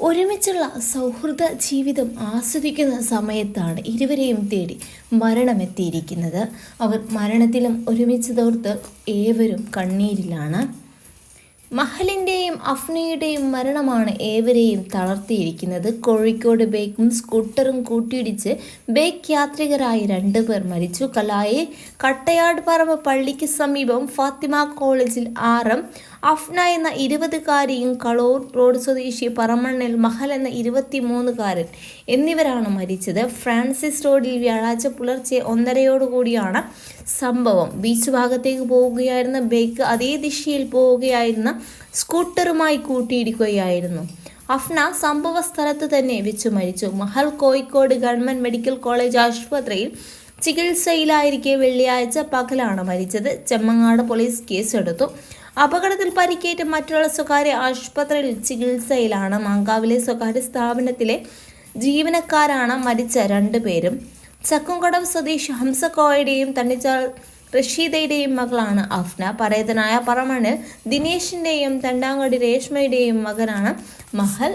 ഒരുമിച്ചുള്ള സൗഹൃദ ജീവിതം ആസ്വദിക്കുന്ന സമയത്താണ് ഇരുവരെയും തേടി മരണമെത്തിയിരിക്കുന്നത്. അവർ മരണത്തിലും ഒരുമിച്ച് തോർത്ത് ഏവരും കണ്ണീരിലാണ്. മഹലിന്റെയും അഫ്നയുടെയും മരണമാണ് ഏവരെയും തളർത്തിയിരിക്കുന്നത്. കോഴിക്കോട് ബേക്കും സ്കൂട്ടറും കൂട്ടിയിടിച്ച് ബേക്ക് യാത്രികരായി രണ്ടുപേർ മരിച്ചു. കലായെ കട്ടയാട് പറമ്പ് പള്ളിക്ക് സമീപം ഫാത്തിമ കോളേജിൽ ആറം അഫ്ന എന്ന ഇരുപതുകാരിയും കളൂർ റോഡ് സ്വദേശി പറമണ്ണൽ മഹൽ എന്ന ഇരുപത്തിമൂന്നുകാരൻ എന്നിവരാണ് മരിച്ചത്. ഫ്രാൻസിസ് റോഡിൽ വ്യാഴാഴ്ച പുലർച്ചെ ഒന്നരയോടുകൂടിയാണ് സംഭവം. ബീച്ച് ഭാഗത്തേക്ക് പോവുകയായിരുന്ന ബേക്ക് അതേ ദിശയിൽ പോവുകയായിരുന്ന സ്കൂട്ടറുമായി കൂട്ടിയിടിക്കുകയായിരുന്നു. അഫ്ന സംഭവ സ്ഥലത്ത് തന്നെ വെച്ച് മരിച്ചു. മഹൽ കോഴിക്കോട് ഗവൺമെന്റ് മെഡിക്കൽ കോളേജ് ആശുപത്രിയിൽ ചികിത്സയിലായിരിക്കെ വെള്ളിയാഴ്ച പകലാണ് മരിച്ചത്. ചെമ്മങ്ങാട് പോലീസ് കേസെടുത്തു. അപകടത്തിൽ പരിക്കേറ്റ് മറ്റുള്ള സ്വകാര്യ ആശുപത്രിയിൽ ചികിത്സയിലാണ്. മാങ്കാവിലെ സ്വകാര്യ സ്ഥാപനത്തിലെ ജീവനക്കാരാണ് മരിച്ച രണ്ടുപേരും ചക്കുംകടവ് സ്വദേശി ഹംസക്കോയുടെയും തണ്ണിച്ചാൽ റഷീദയുടെയും മകളാണ് അഫ്ന പരേതനായ പറമണ് ദിനേശിന്റെയും തണ്ടാങ്കടി രേഷ്മയുടെയും മകനാണ് മഹൽ.